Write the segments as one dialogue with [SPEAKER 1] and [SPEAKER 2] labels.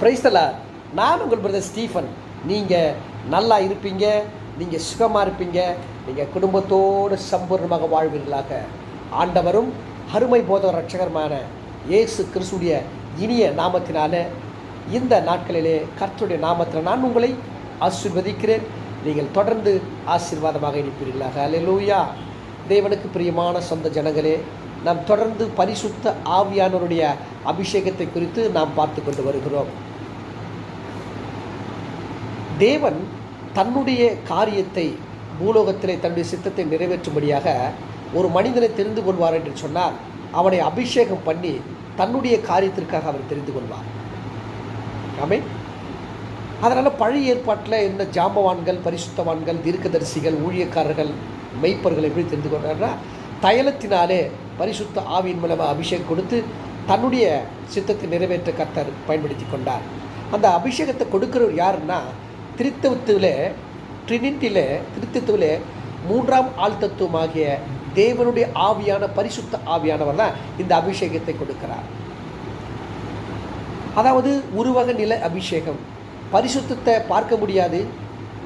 [SPEAKER 1] பிரைஸ்தலா நான் உங்கள் brother Stephen நீங்கள் நல்லா இருப்பீங்க நீங்கள் சுகமாக இருப்பீங்க நீங்கள் குடும்பத்தோடு சம்பூர்ணமாக வாழ்வீர்களாக. ஆண்டவரும் அருமை போத ரட்சகருமான இயேசு கிறிஸ்துடைய இனிய நாமத்தினால இந்த நாட்களிலே கர்த்தருடைய நாமத்தில் நான் உங்களை ஆசிர்வதிக்கிறேன். நீங்கள் தொடர்ந்து ஆசீர்வாதமாக இருப்பீர்களாக. அல்லேலூயா தேவனுக்கு பிரியமான சொந்த ஜனங்களே நாம் தொடர்ந்து பரிசுத்த ஆவியானவருடைய அபிஷேகத்தை குறித்து நாம் பார்த்து கொண்டு வருகிறோம். தேவன் தன்னுடைய காரியத்தை பூலோகத்திலே தன்னுடைய சித்தத்தை நிறைவேற்றும்படியாக ஒரு மனிதனை தெரிந்து கொள்வார் என்று சொன்னால் அவனை அபிஷேகம் பண்ணி தன்னுடைய காரியத்திற்காக அவர் தெரிந்து கொள்வார். ஆமே அதனால் பழைய ஏற்பாட்டில் என்ன ஜாம்பவான்கள் பரிசுத்தவான்கள் தீர்க்கதரிசிகள் ஊழியக்காரர்கள் மெய்ப்பர்கள் எப்படி தெரிந்து கொண்டார்னா தைலத்தினாலே பரிசுத்த ஆவியின் மூலமாக அபிஷேகம் கொடுத்து தன்னுடைய சித்தத்தை நிறைவேற்ற கர்த்தர் பயன்படுத்தி கொண்டார். அந்த அபிஷேகத்தை கொடுக்கிறவர் யாருன்னா திருத்தவத்தில் ட்ரினிட்டியில் திருத்தத்துவில் மூன்றாம் ஆள் தத்துவமாகிய தேவனுடைய ஆவியான பரிசுத்த ஆவியானவர் தான் இந்த அபிஷேகத்தை கொடுக்கிறார். அதாவது உருவக நில அபிஷேகம். பரிசுத்தத்தை பார்க்க முடியாது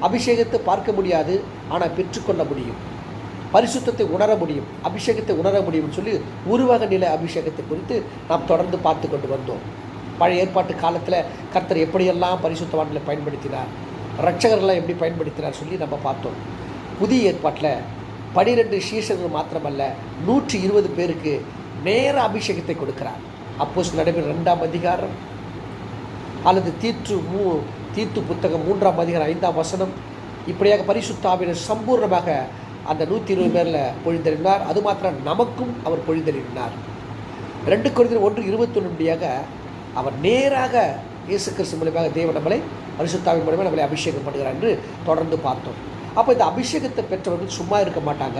[SPEAKER 1] அபிஷேகத்தை பார்க்க முடியாது ஆனால் பெற்றுக்கொள்ள முடியும். பரிசுத்தத்தை உணர முடியும் அபிஷேகத்தை உணர முடியும்னு சொல்லி உருவக நிலை அபிஷேகத்தை குறித்து நாம் தொடர்ந்து பார்த்து கொண்டு வந்தோம். பழைய ஏற்பாட்டு காலத்தில் கர்த்தர் எப்படியெல்லாம் பரிசுத்தவான்களை பயன்படுத்தினார் ரட்சகர்கள்லாம் எப்படி பயன்படுத்தினார் சொல்லி நம்ம பார்த்தோம். புதிய ஏற்பாட்டில் பனிரெண்டு சீசர்கள் மாத்திரமல்ல நூற்றி இருபது பேருக்கு நேர அபிஷேகத்தை கொடுக்கிறார். அப்போஸ் நடைபெறும் ரெண்டாம் அதிகாரம் அல்லது தீற்று மூ தீர்த்து புத்தகம் மூன்றாம் அதிகாரம் ஐந்தாம் வசனம். இப்படியாக பரிசுத்தாவினர் சம்பூர்ணமாக அந்த நூற்றி இருபது பேரில் பொழிந்தறிந்தார் அது மாத்திரம் நமக்கும் அவர் பொழிந்தறிந்தார் ரெண்டு குறைந்த ஒன்று இருபத்தொன்னுடையாக அவர் நேராக இயேசு கிறிஸ்து மூலியமாக தேவ நம்மளை பரிசுத்தாவின் மூலமாக நம்மளை அபிஷேகம் பண்ணுகிறார் என்று தொடர்ந்து பார்த்தோம். அப்போ இந்த அபிஷேகத்தை பெற்றவர்கள் சும்மா இருக்க மாட்டாங்க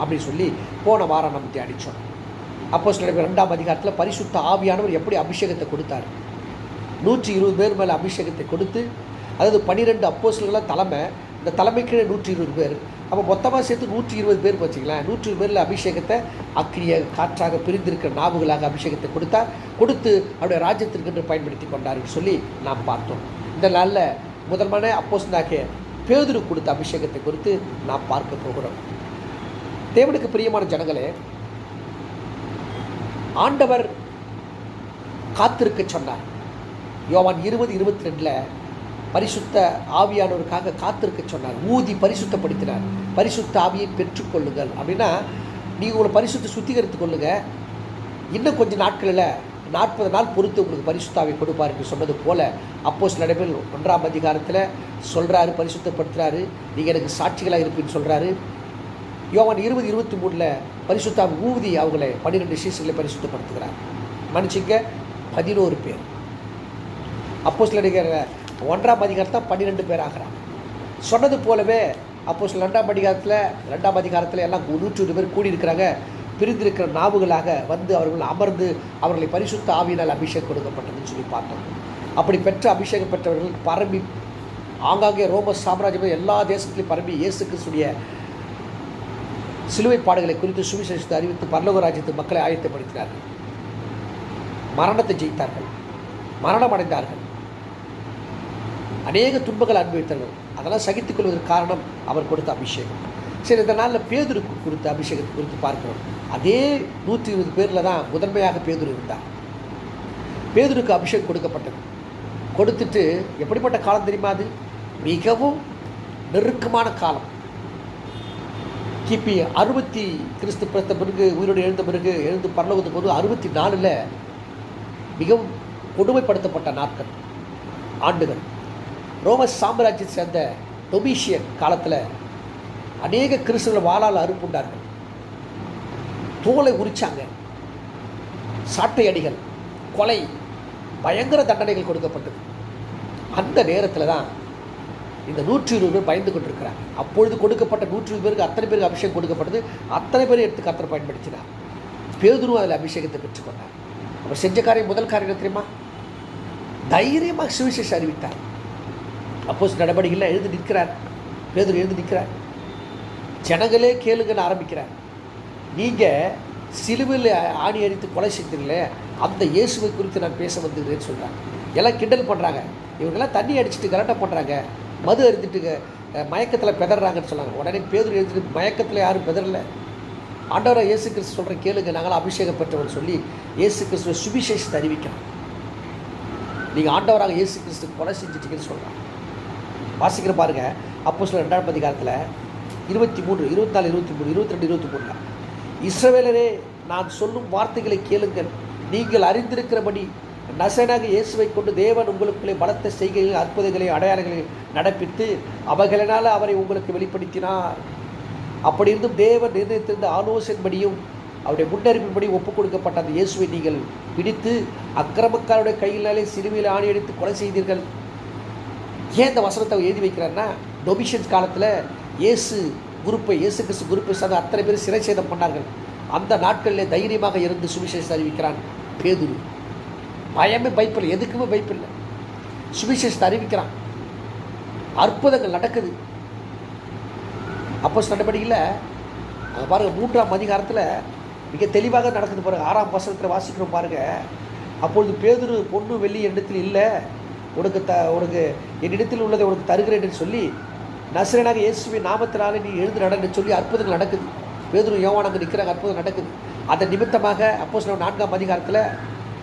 [SPEAKER 1] அப்படின்னு சொல்லி போன வாரம் நம்ம தியானித்தோம் அப்போ சில ரெண்டாம் அதிகாரத்தில் பரிசுத்த ஆவியானவர் எப்படி அபிஷேகத்தை கொடுத்தார்? நூற்றி இருபது பேர் மேலே அபிஷேகத்தை கொடுத்து அதாவது பன்னிரெண்டு அப்போஸ்தலர்களாம் தலைமை இந்த தலைமைக்கு நூற்றி இருபது பேர். அப்போ மொத்தமாக சேர்த்து நூற்றி இருபது பேர் வச்சுக்கலாம் நூற்றி இருபது பேரில் அபிஷேகத்தை அக்கிரிய காற்றாக பிரிந்திருக்கிற நாவுகளாக அபிஷேகத்தை கொடுத்தார் கொடுத்து அவருடைய ராஜ்யத்திற்கென்று பயன்படுத்தி கொண்டார்னு சொல்லி நாம் பார்த்தோம். இந்த நாளில் முதன்மான அப்போஸ்தலாகிய பேதுரு கொடுத்த அபிஷேகத்தை குறித்து நாம் பார்க்க போகிறோம். தேவனுக்கு பிரியமான ஜனங்களே ஆண்டவர் காத்திருக்க சொன்னார். யோவான் இருபது இருபத்தி ரெண்டில் பரிசுத்த ஆவியானவருக்காக காத்திருக்க சொன்னார். ஊதி பரிசுத்தப்படுத்தினார். பரிசுத்த ஆவியை பெற்றுக்கொள்ளுங்கள். அப்படின்னா நீங்கள் உங்களை பரிசுத்த சுத்திகரித்து கொள்ளுங்க. இன்னும் கொஞ்சம் நாட்களில் நாற்பது நாள் பொறுத்து உங்களுக்கு பரிசுத்தாவை கொடுப்பார் என்று சொன்னது போல அப்போஸ் நடைபெற ஒன்றாம் அதிகாரத்தில் சொல்கிறாரு பரிசுத்தப்படுத்துகிறாரு நீங்கள் எனக்கு சாட்சிகளாக இருப்பீன்னு சொல்கிறாரு யோவான் இருபது இருபத்தி மூணில் பரிசுத்தாவை ஊதி அவங்களை பன்னிரெண்டு சீசர்களை பரிசுத்தப்படுத்துகிறார். மன்னிச்சிங்க பதினோரு பேர். அப்போ சில நடிகர் ஒன்றாம் அதிகாரத்தில் பன்னிரெண்டு பேர் ஆகிறாங்க. சொன்னது போலவே அப்போ சில ரெண்டாம் அதிகாரத்தில் ரெண்டாம் அதிகாரத்தில் எல்லாம் நூற்றி பேர் கூடியிருக்கிறாங்க. பிரிந்திருக்கிற நாவுகளாக வந்து அவர்கள் அமர்ந்து அவர்களை பரிசுத்த ஆவியினால் அபிஷேகம் கொடுக்கப்பட்டதுன்னு சொல்லி பார்த்தோம். அப்படி பெற்ற அபிஷேகம் பெற்றவர்கள் பரம்பி ஆங்காங்கே ரோம சாம்ராஜ்யம் எல்லா தேசத்திலையும் பரம்பி இயேசு கிறிஸ்துடைய சிலுவை பாடுகளை குறித்து சுவிசேஷத்தை அறிவித்து பரலோக ராஜ்யத்து மக்களை ஆயத்தப்படுத்தினார்கள். மரணத்தை ஜெயித்தார்கள். மரணம் அடைந்தார்கள் அநேக துன்பங்கள் அனுபவித்தார்கள் அதெல்லாம் சகித்துக் கொள்வதற்கு காரணம் அவர் கொடுத்த அபிஷேகம். சரி இந்த நாளில் பேதுருக்கு கொடுத்த அபிஷேகத்தை குறித்து பார்க்கிறோம். அதே நூற்றி இருபது பேரில் தான் முதன்மையாக பேதுரு இருந்தார். பேதுருக்கு அபிஷேகம் கொடுக்கப்பட்டது. கொடுத்துட்டு எப்படிப்பட்ட காலம் தெரியுமா அது? மிகவும் நெருக்கமான காலம். கிபி அறுபத்தி கிறிஸ்து பிறந்த பிறகு உயிரோடு எழுந்த பிறகு எழுந்து பரலோகத்துக்கு போது அறுபத்தி நாலில் மிகவும் கொடுமைப்படுத்தப்பட்ட நாட்கள் ஆண்டுகள். ரோம சாம்ராஜ்யத்தை சேர்ந்த டொமிஷியன் காலத்தில் அநேக கிறிஸ்துவர்கள் வாழால் அறுப்புண்டார்கள் தோலை உரிச்சாங்க. சாட்டை அடிகள் கொலை பயங்கர தண்டனைகள் கொடுக்கப்பட்டது. அந்த நேரத்தில் தான் இந்த நூற்றி இருபது பேர் பயந்து கொண்டிருக்கிறாங்க. அப்பொழுது கொடுக்கப்பட்ட நூற்றி இருபது பேருக்கு அத்தனை பேருக்கு அபிஷேகம் கொடுக்கப்பட்டது. அத்தனை பேர் எடுத்து கத்தரை பயன்படுத்தினார். பேதுருவும் அதில் அபிஷேகத்தை பெற்றுக்கொண்டார். அவர் செஞ்ச காரியம் முதல் காரியம் தெரியுமா? தைரியமாக சுவிசேஷம் அறிவித்தார். அப்போஸ் நடவடிக்கையில் எழுந்து நிற்கிறார். பேதர் எழுந்து நிற்கிறார். ஜனங்களே கேளுங்கன்னு ஆரம்பிக்கிறார். நீங்கள் சிலுவையில் ஆணி அடித்து கொலை செய்தீங்களே அந்த இயேசுவை குறித்து நான் பேச வந்துக்கிறேன்னு சொல்கிறேன் எல்லாம் கிண்டல் பண்ணுறாங்க இவங்கெல்லாம் தண்ணி அடிச்சுட்டு கரெக்டாக பண்ணுறாங்க மது அருந்துட்டு மயக்கத்தில் பெதறாங்கன்னு சொன்னாங்க. உடனே பேதர் எழுதிட்டு மயக்கத்தில் யாரும் பெதறல. ஆண்டவரை இயேசு கிறிஸ்து சொல்கிற கேளுங்க நாங்களாம் அபிஷேகம் பெற்றவர் சொல்லி இயேசு கிறிஸ்துவ சுவிசேஷத்தை அறிவிக்கிறோம் நீங்கள் ஆண்டவராக இயேசு கிறிஸ்து கொலை செஞ்சுட்டீங்கன்னு சொல்கிறான் வாசிக்கிற பாருங்க. அப்போ சில ரெண்டாம் அதிகாரத்தில் இருபத்தி மூன்று இருபத்தாலு இருபத்தி மூணு இருபத்தி ரெண்டு இருபத்தி மூணில் இஸ்ரவேலரே நான் சொல்லும் வார்த்தைகளை கேளுங்கள். நீங்கள் அறிந்திருக்கிறபடி நசனாக இயேசுவை கொண்டு தேவன் உங்களுக்குள்ளே பலத்த செய்கைகள் அற்புதங்களை அடையாளங்களை நடப்பித்து அவைகளினால் அவரை உங்களுக்கு வெளிப்படுத்தினார். அப்படி இருந்தும் தேவன் நிர்ணயித்திருந்த ஆலோசனைப்படியும் அவருடைய முன்னறிவின்படி ஒப்புக் கொடுக்கப்பட்ட அந்த இயேசுவை நீங்கள் பிடித்து அக்கிரமக்காரருடைய கையினாலே சிறுமியில் ஆணையடித்து கொலை செய்தீர்கள். ஏன் இந்த வசனத்தை எழுதி வைக்கிறாருன்னா டொமிஷன்ஸ் காலத்தில் இயேசு குரூப்பை இயேசு கிறிஸ்து குரூப்பை சார்ந்த அத்தனை பேர் சிறை சேதம் பண்ணார்கள். அந்த நாட்களில் தைரியமாக இருந்து சுவிசேஷம் அறிவிக்கிறான் பேதுரு. பயமே பயப்பில்லை எதுக்குமே பயப்பில்லை சுவிசேஷத்தை அறிவிக்கிறான். அற்புதங்கள் நடக்குது. அப்போ நடவடிக்கையில் அங்கே பாருங்கள் மூன்றாம் அதிகாரத்தில் மிக தெளிவாக நடக்குது பாருங்கள் ஆறாம் வசனத்தில் வாசிக்கிறோம் பாருங்கள் அப்பொழுது பேதுரு பொண்ணு வெள்ளி என்னிடத்தில் இல்லை. உனக்கு த உனக்கு என்னிடத்தில் உள்ளதை உனக்கு தருகிறேன் என்று சொல்லி நசரனாக இயேசுவின் நாமத்தினாலே நீ எழுந்து நடன்னு சொல்லி அற்புதங்கள் நடக்குது. பேதுரு யோவான் அங்கே நிற்கிறாங்க அற்புதம் நடக்குது. அதன் நிமித்தமாக அப்போ சில நான்காம் அதிகாரத்தில்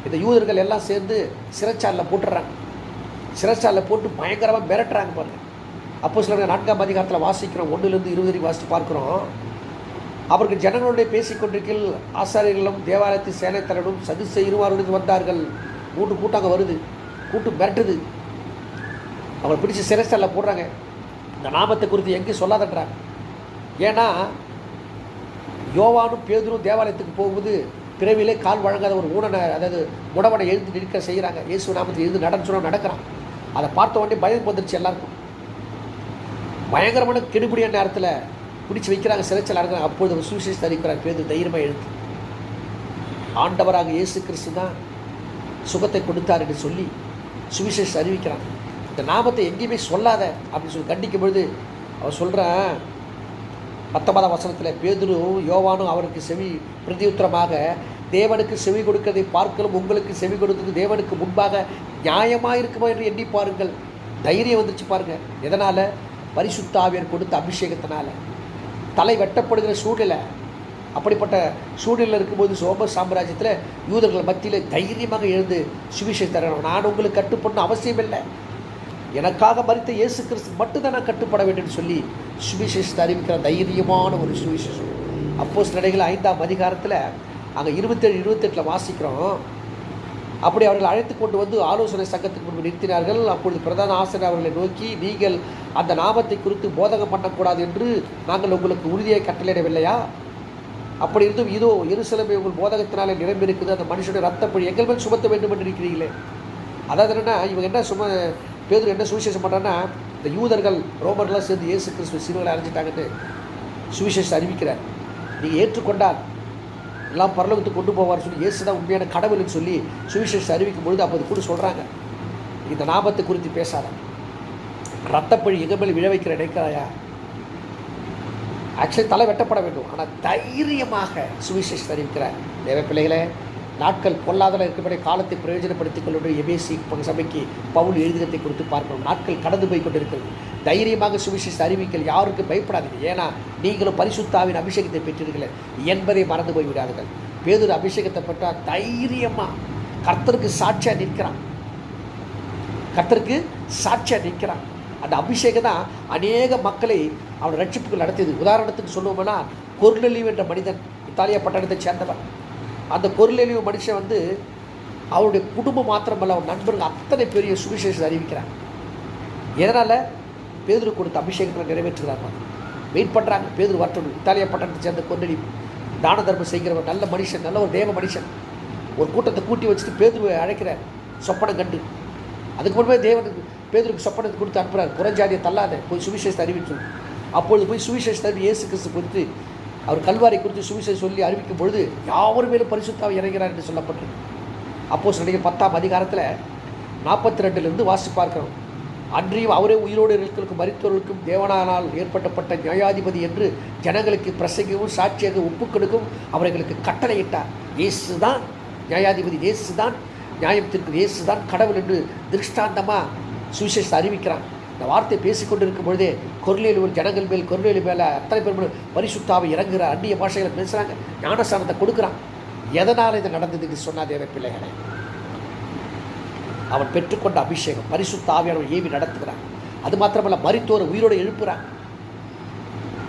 [SPEAKER 1] இந்த யூதர்கள் எல்லாம் சேர்ந்து சிறைச்சாலில் போட்டுடுறாங்க சிறைச்சாலில் போட்டு பயங்கரமாக மிரட்டுறாங்க பாருங்கள் அப்போ சில நான்காம் அதிகாரத்தில் வாசிக்கிறோம் ஒன்றுலேருந்து இருபது வரைக்கும் வாசித்து பார்க்குறோம். அவர்கள் ஜனங்களுடைய பேசிக்கொண்டிருக்கில் ஆசாரியர்களும் தேவாலயத்தின் சேனைத்தரனும் சதுசை இருவாருடன் வந்தார்கள். மூன்று கூட்டாங்க வருது. கூட்டு மிரட்டுது. அவளை பிடிச்சி சிறைச்சாலில் போடுறாங்க. இந்த நாமத்தை குறித்து எங்கேயும் சொல்லாதன்றாங்க ஏன்னா யோவானும் பேதரும் தேவாலயத்துக்கு போகும்போது பிறவிலே கால் வழங்காத ஒரு ஊனனை அதாவது உடவனை எழுந்து நிற்க செய்கிறாங்க. இயேசு நாமத்தில் எழுந்து நடன்னு சொன்னால் நடக்கிறான். அதை பார்த்த உடனே பயம் வந்துருச்சு எல்லாருக்கும். பயங்கரமான கெடுபிடியான நேரத்தில் பிடிச்சி வைக்கிறாங்க சிறைச்சல் இருக்கிறாங்க அப்பொழுது சுவிசேஷத்தை அறிவிக்கிறார் பேது தைரியமாக எழுந்து. ஆண்டவராக இயேசு கிறிஸ்து தான் சுகத்தை கொடுத்தார் என்று சொல்லி சுவிசேஷ் அறிவிக்கிறான். இந்த நாமத்தை எங்கேயுமே சொல்லாத அப்படின்னு சொல்லி கண்டிக்கும் பொழுது அவர் சொல்கிறான் பத்தொன்பதாம் வசனத்தில் பேதுரும் யோவானும் அவருக்கு செவி பிரதியுத்தரமாக தேவனுக்கு செவி கொடுக்கிறதை பார்க்கலும் உங்களுக்கு செவி கொடுத்தது தேவனுக்கு முன்பாக நியாயமாக இருக்குமா என்று எண்ணி பாருங்கள். தைரியம் வந்துச்சு பாருங்கள் எதனால்? பரிசுத்தாவியர் கொடுத்த அபிஷேகத்தினால. தலை வெட்டப்படுகிற சூழ்நிலை. அப்படிப்பட்ட சூழ்நிலை இருக்கும்போது சோம சாம்ராஜ்யத்தில் யூதர்கள் மத்தியில் தைரியமாக எழுந்து சுவிசேஷம் தரணும். நான் உங்களுக்கு கட்டுப்படணும் அவசியம் இல்லை. எனக்காக மறித்த இயேசு கிறிஸ்து மட்டும்தான் நான் கட்டுப்பட வேண்டும் சொல்லி சுவிசேஷத்தை அறிவிக்கிற தைரியமான ஒரு சுவிசேஷம். அப்போஸ் நடைகள் ஐந்தாம் அதிகாரத்தில் அங்கே இருபத்தேழு இருபத்தெட்டில் வாசிக்கிறோம். அப்படி அவர்கள் அழைத்து கொண்டு வந்து ஆலோசனை சங்கத்துக்கு முன்பு நிறுத்தினார்கள். அப்பொழுது பிரதான ஆசிரியர் அவர்களை நோக்கி நீங்கள் அந்த நாமத்தை குறித்து போதகம் பண்ணக்கூடாது என்று நாங்கள் உங்களுக்கு உறுதியை கட்டளையிடவில்லையா? அப்படி இருந்தும் இதோ எருசலமை உங்கள் போதகத்தினாலே நிரம்பியிருக்குது. அந்த மனுஷனுடைய ரத்தப்படி எங்கள் மேல் சுமத்த வேண்டும் என்று இருக்கிறீங்களே அதாவது என்னென்னா இவங்க என்ன சும பேதர் என்ன சுவிசேஷம் பண்ணுறான்னா இந்த யூதர்கள் ரோமர்லாம் சேர்ந்து இயேசு கிறிஸ்துவ சிறுவலை அரைஞ்சிட்டாங்கன்னு சுவிசேஷம் அறிவிக்கிறார். நீங்கள் ஏற்றுக்கொண்டால் எல்லாம் பரலோகத்துக்கு கொண்டு போவார் சொல்லி இயேசு தான் உண்மையான கடவுள்னு சொல்லி சுவிசேஷம் அறிவிக்கும் பொழுது அப்போ அது கூட சொல்கிறாங்க இந்த நாமத்தை குறித்து பேசாத. ரத்தப்பழி எங்கள் மேல் விழ வைக்கிற நினைக்கிறாயா? ஆக்சுவலி தலை வெட்டப்பட வேண்டும். ஆனால் தைரியமாக சுவிசேஷ் அறிவிக்கிறார். தேவ பிள்ளைகளே நாட்கள் பொல்லாதல இருக்கக்கூடிய காலத்தை பிரயோஜனப்படுத்திக் கொள்ளுடைய எபேசி சபைக்கு பவுல் எழுதினத்தை குறித்து பார்க்கணும் நாட்கள் கடந்து போய் கொண்டிருக்கிறது. தைரியமாக சுவிசேஷ அறிவிக்கல் யாருக்கு பயப்படாதீங்க ஏன்னா நீங்களும் பரிசுத்தாவின் அபிஷேகத்தை பெற்றீர்கள். என்பதை மறந்து போய் விடாதீர்கள். பேதூர் அபிஷேகத்தை பெற்றால் தைரியமாக கர்த்தருக்கு சாட்சியாக நிற்கிறான். கர்த்தருக்கு சாட்சியாக நிற்கிறான். அந்த அபிஷேகம் தான் அநேக மக்களை அவன் ரட்சிப்புகள் நடத்தியது. உதாரணத்துக்கு சொல்லுவோம்னா கொர்லலிவ் என்ற மனிதன் இத்தாலியா பட்டணத்தை சேர்ந்தவன். அந்த கொர்லலிவ் மனுஷன் வந்து அவருடைய குடும்பம் மாத்திரமல்ல அவன் நண்பர்கள் அத்தனை பெரிய சுவிசேஷம் அறிவிக்கிறான். எதனால்? பேதுரு கொடுத்த அபிஷேகத்தில் நிறைவேற்றுகிறாங்க வெயிட் பண்ணுறாங்க பேதுரு வரட்டும். இத்தாலியா பட்டணத்தை சேர்ந்த கொண்டடி தான தர்மம் செய்கிறவர் நல்ல மனுஷன் நல்ல ஒரு தேவ மனுஷன். ஒரு கூட்டத்தை கூட்டி வச்சுட்டு பேதுருவை அழைக்கிறார். சொப்பனம் கண்டு. அதுக்கு முன்பே தேவனுக்கு பேதருக்கு சப்பனத்தை கொடுத்து அனுப்புகிறார் புறஞ்சாடியை தள்ளாத. போய் சுவிசேஷத்தை அறிவிக்கும். அப்பொழுது போய் சுவிசேஷத்தை அறிவி இயேசு கிறிஸ்து குறித்து அவர் கல்வாரை குறித்து சுவிசேஷம் சொல்லி அறிவிக்கும் பொழுது யாவர் மேலும் பரிசுத்தாவை இறங்கிறார் என்று சொல்லப்பட்டிருக்கு. அப்போ நடிகர் பத்தாம் அதிகாரத்தில் நாற்பத்தி ரெண்டுலேருந்து வாசி பார்க்கிறோம். அன்றியும் அவரே உயிரோடு இருக்கிறவர்களுக்கும் மறித்தவர்களுக்கும் தேவனானால் ஏற்பட்டப்பட்ட நியாயாதிபதி என்று ஜனங்களுக்கு பிரசங்கவும் சாட்சியாக ஒப்புக்கொடுக்கும் அவர்களுக்கு கட்டளையிட்டார். இயேசு தான் நியாயாதிபதி இயேசு தான் நியாயத்திற்கு இயேசு தான் கடவுள் என்று திருஷ்டாந்தமாக சுவிசேஷத்தை அறிவிக்கிறான். இந்த வார்த்தை பேசிக்கொண்டு இருக்கும் பொழுதே கொர்லேலு ஒரு ஜனங்கள் மேல் கொர்லேலு மேலே அத்தனை பேர் பரிசுத்தாவை இறங்குற அந்நிய பாஷைகளை பேசுகிறாங்க ஞானஸ்தானத்தை கொடுக்குறான். எதனால் இது நடந்ததுன்னு சொன்னாதே பிள்ளைகளை? அவன் பெற்றுக்கொண்ட அபிஷேகம் பரிசுத்த ஆவியானவன் ஏவி நடத்துகிறான். அது மாத்திரமல்ல மரித்தோரை உயிரோடு எழுப்புறான்.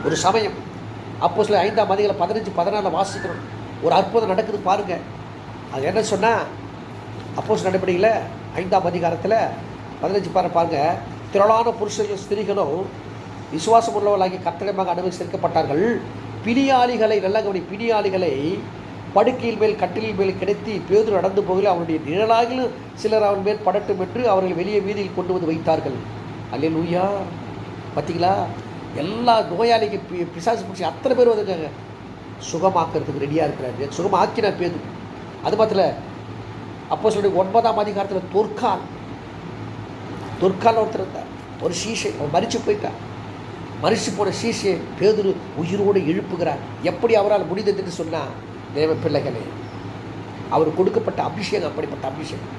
[SPEAKER 1] ஒரு சமயம் அப்போ சில ஐந்தாம் அதிகளை பதினஞ்சு பதினாலில் வாசிக்கிறோம். ஒரு அற்புதம் நடக்குது பாருங்க. அது என்ன சொன்னால் அப்போஸ் நடவடிக்கையில் ஐந்தாம் அதிகாரத்தில் பதினஞ்சு பாரு பாருங்க. திரளான புருஷனும் ஸ்திரீகளும் விசுவாசம் உள்ளவர்களாகி கட்டணமாக அனுமதி சேர்க்கப்பட்டார்கள் பிணியாளிகளை நல்ல கவனி பிணியாளிகளை படுக்கையில் மேல் கட்டிலில் மேல் கிடைத்து பேது நடந்து போகல அவனுடைய நிழலாகிலும் சிலர் அவன் மேல் படட்டும் என்று அவர்கள் வெளியே வீதியில் கொண்டு வந்து வைத்தார்கள். அல்லே லூயா பார்த்தீங்களா எல்லா நோயாளிக்கு பி பிசாசு பிடிச்சி அத்தனை பேர் வந்துருக்காங்க. சுகமாக்குறதுக்கு ரெடியாக இருக்கிறாரு. சுகமாக்கினா பேது அது மாத்திரம் அப்போ சொல்லி ஒன்பதாம் அதிகாரத்தில் தொற்கான். தொற்கால் ஒருத்தர் இருந்தார் ஒரு சீஷை அவன் மறித்து போயிட்டான். மறித்து போன சீஷை பேதுரு உயிரோடு எழுப்புகிறார். எப்படி அவரால் முடிந்ததுன்னு சொன்னால் தேவ பிள்ளைகளே அவர் கொடுக்கப்பட்ட அபிஷேகம் அப்படிப்பட்ட அபிஷேகம்.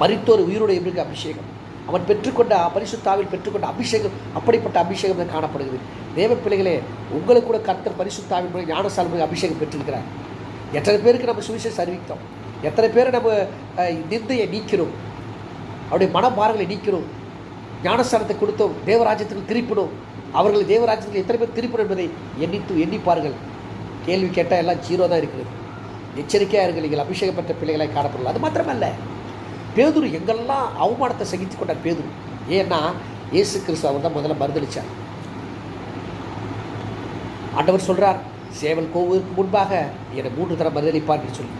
[SPEAKER 1] மறித்தோர் உயிரோடு எப்படி அபிஷேகம். அவன் பெற்றுக்கொண்ட பரிசுத்தாவில் பெற்றுக்கொண்ட அபிஷேகம் அப்படிப்பட்ட அபிஷேகம் காணப்படுகிறது. தேவ பிள்ளைகளே உங்களுக்கு கூட கர்த்தர் பரிசுத்தாவின் மூலம் ஞானசால் மூலம் அபிஷேகம் பெற்றிருக்கிறார். எத்தனை பேருக்கு நம்ம சுவிசேஷம் அறிவித்தோம்? எத்தனை பேரை நம்ம நிந்தையை நீக்கிறோம்? அவருடைய மனபாரங்களை நீக்கிறோம். ஞானஸ்தானத்தை கொடுத்தோம். தேவராஜ்யத்துக்கு திருப்பிடும் அவர்களை தேவராஜ்யத்துக்கு எத்தனை பேர் திருப்பிடும் என்பதை எண்ணித்து எண்ணிப்பார்கள். கேள்வி கேட்டால் எல்லாம் ஜீரோ தான் இருக்கிறது எச்சரிக்கையாக இருங்கள். நீங்கள் அபிஷேகம் பெற்ற பிள்ளைகளாக காணப்படலாம். அது மாத்திரமல்ல. பேதுரு எங்கெல்லாம் அவமானத்தை சகித்து கொண்டார் பேதுரு? ஏன்னா இயேசு கிறிஸ்து அவர் தான் முதல்ல மறுதளிச்சார். ஆண்டவர் சொல்கிறார் சேவல் கோவிலுக்கு முன்பாக என்னை மூன்று தரம் மறுதளிப்பார்னு சொல்லி.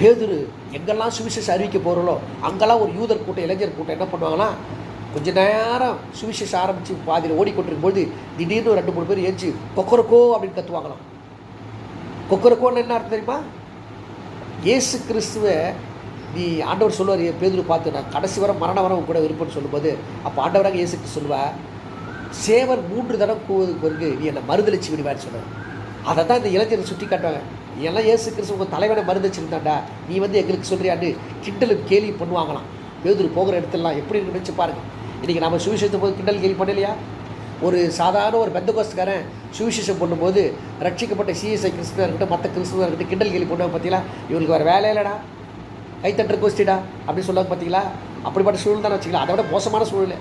[SPEAKER 1] பேதுரு எங்கெல்லாம் சுவிசேஷம் அறிவிக்க போகிறோளோ அங்கெல்லாம் ஒரு யூதர் கூட்டம் இளைஞர் கூட்டம் என்ன பண்ணுவாங்கன்னா கொஞ்ச நேரம் சுவிசேஷம் ஆரம்பித்து பாதியில் ஓடிக்கொண்டிருக்கும்போது திடீர்னு ஒரு ரெண்டு மூணு பேர் ஏஞ்சி கொக்கரக்கோ அப்படின்னு கற்றுவாங்களாம் கொக்கரக்கோன்னு என்ன அர்த்தம் தெரியுமா? இயேசு கிறிஸ்துவை நீ ஆண்டவர் சொல்லுவார் என் பேதூர் பார்த்து நான் கடைசி வர மரண வரம் கூட விருப்பம்னு சொல்லும்போது அப்போ ஆண்டவராக இயேசு கிறிஸ்து சொல்லுவா சேவர் மூன்று தடம் கூவதுக்கு பிறகு நீ என்னை மறுதளிச்சு விடுவான்னு சொன்னார் அதை தான் இந்த இளைஞரை சுட்டி காட்டுவாங்க எல்லாம் ஏசு கிறிஸ்து உங்கள் தலைவனை மறுதளிச்சிருந்தாண்டா நீ வந்து எங்களுக்கு சொல்றியான்னு கிண்டலும் கேலி பண்ணுவாங்களாம். பேதுரு போகிற இடத்துலலாம் எப்படி நினச்சி பாருங்க. இன்றைக்கி நம்ம சுவிசேஷத்தை போது கிண்டல் கேலி பண்ணலையா? ஒரு சாதாரண ஒரு பெந்தகோஸ்துக்காரன் சுவிசேஷம் பண்ணும்போது ரட்சிக்கப்பட்ட சிஎஸ்ஐ கிறிஸ்துவாக இருக்கட்டும் மற்ற கிறிஸ்துவா இருக்கட்டும் கிண்டல் கேலி பண்ணுவாங்க பார்த்தீங்களா இவங்களுக்கு வேறு வேலை இல்லைடா. கைத்தட்டுற கோஷ்டிடா. அப்படின்னு சொல்லுவாங்க பார்த்தீங்களா அப்படிப்பட்ட சூழ்நிலை தான் வச்சுக்கலாம். அதை விட மோசமான சூழ்நிலை.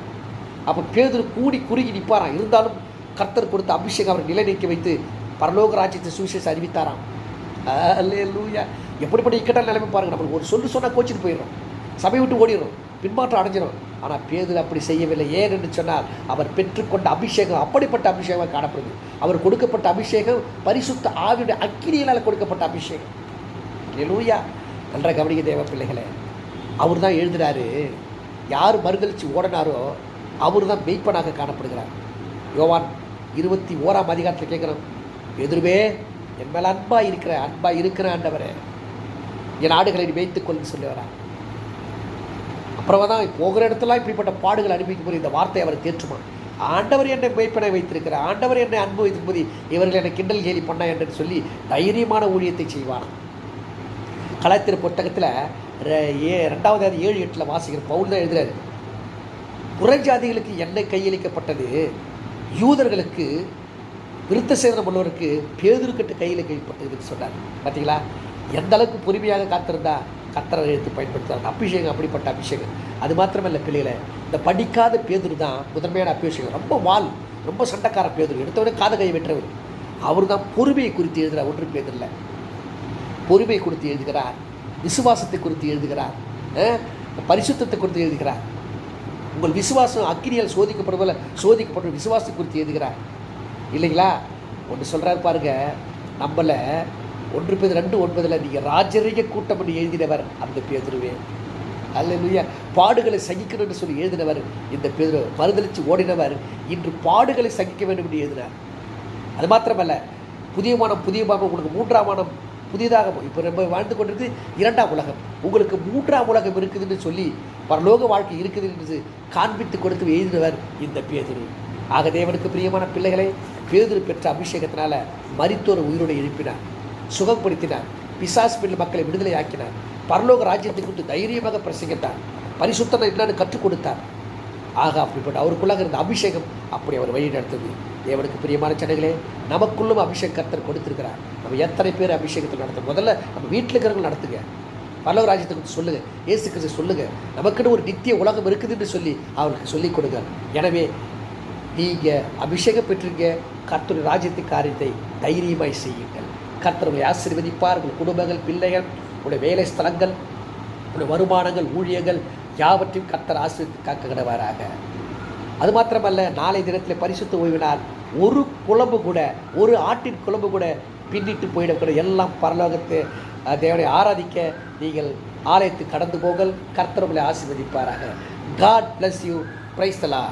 [SPEAKER 1] அப்போ பேதுரு கூடி குறுகி நிற்பாராம் இருந்தாலும் கர்த்தர் கொடுத்த அபிஷேகம் அவரை நிலைநிற்க வைத்து பரலோக ராஜ்யத்தை சுவிசேஷம் அறிவித்தாராம். அல்லேலூயா எப்படிப்பட்ட இக்கட்டான நிலைமை பாருங்க. நம்மளுக்கு ஒரு சொல்லு சொன்னால் கோச்சிட்டு போயிடும் சபை விட்டு ஓடிடும் பின்மாற்றம் அடைஞ்சிடும் ஆனால் பேதில் அப்படி செய்யவில்லை. ஏன் என்று சொன்னால் அவர் பெற்றுக்கொண்ட அபிஷேகம் அப்படிப்பட்ட அபிஷேகம் காணப்படுது. அவர் கொடுக்கப்பட்ட அபிஷேகம் பரிசுத்த ஆவியுடைய அக்கினியினால் கொடுக்கப்பட்ட அபிஷேகம். லூயா நன்றாக கவனிக்க தேவ பிள்ளைகளே. அவர் தான் எழுதுகிறாரு யார் மறுதளிச்சு ஓடினாரோ அவர் தான் மெய்ப்பனாக காணப்படுகிறார். யோவான் இருபத்தி ஓராம் அதிகாரத்தில் கேட்குறோம். எதிர்வே என் மேலே அன்பாக இருக்கிற அன்பாக இருக்கிற ஆண்டவரே என் ஆடுகளை நீ சொல்லி வரா அப்புறமா தான் போகிற இடத்துல இப்படிப்பட்ட பாடுகள் அனுப்பிக்கும் போது இந்த வார்த்தை அவர் தேற்றுமா? ஆண்டவர் என்னை மெய்ப்பனை வைத்திருக்கிறார் ஆண்டவர் என்னை அன்பு வைத்திருப்பது இவர்கள் என்னை கிண்டல் கேலி பண்ண என்று சொல்லி தைரியமான ஊழியத்தை செய்வார்? கலாத்திர புத்தகத்தில் ரெ- ஏ ரெண்டாவது அது ஏழு எட்டில் வாசிக்கிற பவுல் தான் எழுதுறாரு. புறஜாதிகளுக்கு என்ன கையளிக்கப்பட்டது யூதர்களுக்கு விருத்த சேதனம் உள்ளவருக்கு பேதுருக்கட்டு கையில் கைப்பட்டதுன்னு சொன்னார். பார்த்தீங்களா எந்த அளவுக்கு பொறுமையாக காத்திருந்தா கத்தரை எடுத்து பயன்படுத்துறாங்க அபிஷேகம் அப்படிப்பட்ட அபிஷேகம். அது மாத்திரமல்ல பிள்ளைகளை இந்த படிக்காத பேதுரு தான் முதன்மையான அபிஷேகம். ரொம்ப வால் ரொம்ப சண்டைக்கார பேதுரு. எடுத்தவொடனே காத கை வெற்றவர் அவர் தான் பொறுமையை குறித்து எழுதுகிறார். ஒன்று பேதரில் பொறுமை குறித்து எழுதுகிறார். விசுவாசத்தை குறித்து எழுதுகிறார். பரிசுத்தத்தை குறித்து எழுதுகிறார். உங்கள் விசுவாசம் அக்கினியால் சோதிக்கப்படுவதில் சோதிக்கப்படும் விசுவாசத்தை குறித்து எழுதுகிறார். இல்லைங்களா? ஒன்று சொல்கிறாரு பாருங்க நம்மளை ஒன்று பேர் ரெண்டு ஒன்பதில் நீங்கள் ராஜரீக கூட்டம் என்று எழுதினவர் அந்த பேதுருவே. அல்லேலூயா. பாடுகளை சகிக்கணும்னு சொல்லி எழுதினவர் இந்த பேதுரு. மறுதளித்து ஓடினவர் இன்று பாடுகளை சகிக்க வேண்டும் என்று எழுதினார். அது மாத்திரமல்ல புதிய மானம் புதிய மானம் உங்களுக்கு மூன்றாம் மானம் புதிதாக இப்போ நம்ம வாழ்ந்து கொண்டிருக்கு இரண்டாம் உலகம். உங்களுக்கு மூன்றாம் உலகம் இருக்குதுன்னு சொல்லி பரலோக வாழ்க்கை இருக்குது என்று காண்பித்து கொடுத்து எழுதினவர் இந்த பேதுரு. ஆக தேவனுக்கு பிரியமான பிள்ளைகளை பேதுரு பெற்ற அபிஷேகத்தினால மரித்தோர் உயிரோடு எழுப்பினார். சுகப்படுத்தினார். பிசாஸ் பிள்ளை மக்களை விடுதலை ஆக்கினார் பரலோக ராஜ்யத்தை குறித்து தைரியமாக பிரசங்கித்தார். பரிசுத்தனை என்னன்னு கற்றுக் கொடுத்தார். ஆக அப்படிப்பட்ட அவருக்குள்ளாக இருந்த அபிஷேகம் அப்படி அவர் வழி நடத்தது தேவனுக்கு பிரியமான சனங்களே நமக்குள்ளும் அபிஷேக கர்த்தர் கொடுத்துருக்கிறார். நம்ம எத்தனை பேர் அபிஷேகத்தில் நடத்த முதல்ல நம்ம வீட்டில் இருக்கிறவங்க நடத்துங்க. பல்லவ ராஜ்யத்தை குறித்து சொல்லுங்கள் இயேசு கிறிஸ்து சொல்லுங்கள் நமக்குன்னு ஒரு நித்திய உலகம் இருக்குதுன்னு சொல்லி அவருக்கு சொல்லிக் கொடுங்க. எனவே நீங்கள் அபிஷேகம் பெற்றிருக்க கர்த்தருடைய ராஜ்யத்து காரியத்தை தைரியமாய் செய்யுங்கள். கர்த்தருடைய ஆசீர்வதிப்பார். உங்கள் குடும்பங்கள் பிள்ளைகள் உங்களுடைய வேலை ஸ்தலங்கள் உங்களுடைய வருமானங்கள் ஊழியங்கள் யாவற்றையும் கர்த்தர் ஆசீர்வதித்து காக்ககிடுவாராக. அது மாத்திரமல்ல நாளை தினத்தில் பரிசுத்த ஓய்வினால் ஒரு குழம்பு கூட ஒரு ஆட்டின் குழம்பு கூட பின்னிட்டு போயிடக்கூட எல்லாம் பரலோகத்து தேவனை ஆராதிக்க நீங்கள் ஆலயத்துக்கு கடந்து போங்கள். கர்த்தர் உங்களை ஆசீர்வதிப்பாராக. God bless you பிரைஸ்தலா